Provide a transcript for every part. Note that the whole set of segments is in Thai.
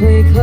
they call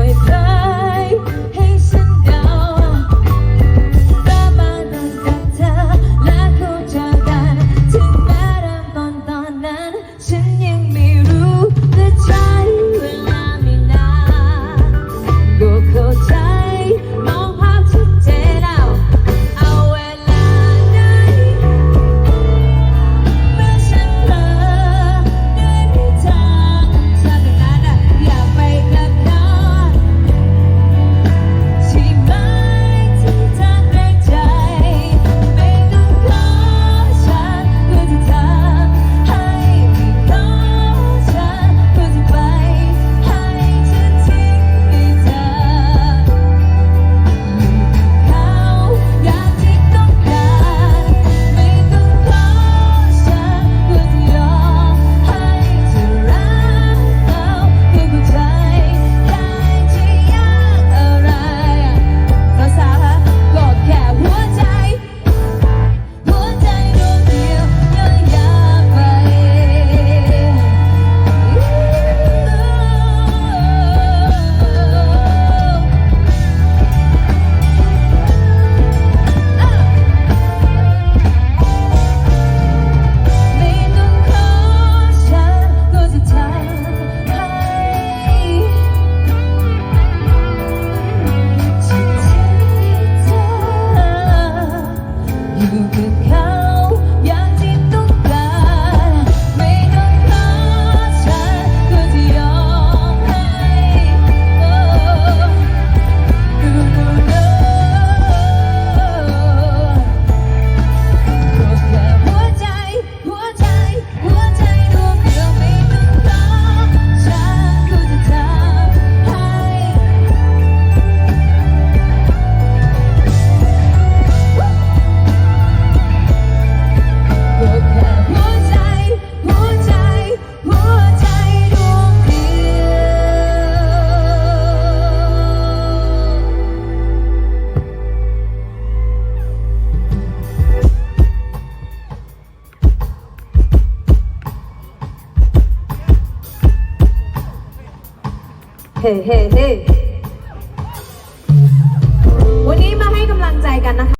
ฮ้เฮ้เฮ้วันนี้มาให้กำลังใจกันนะคะ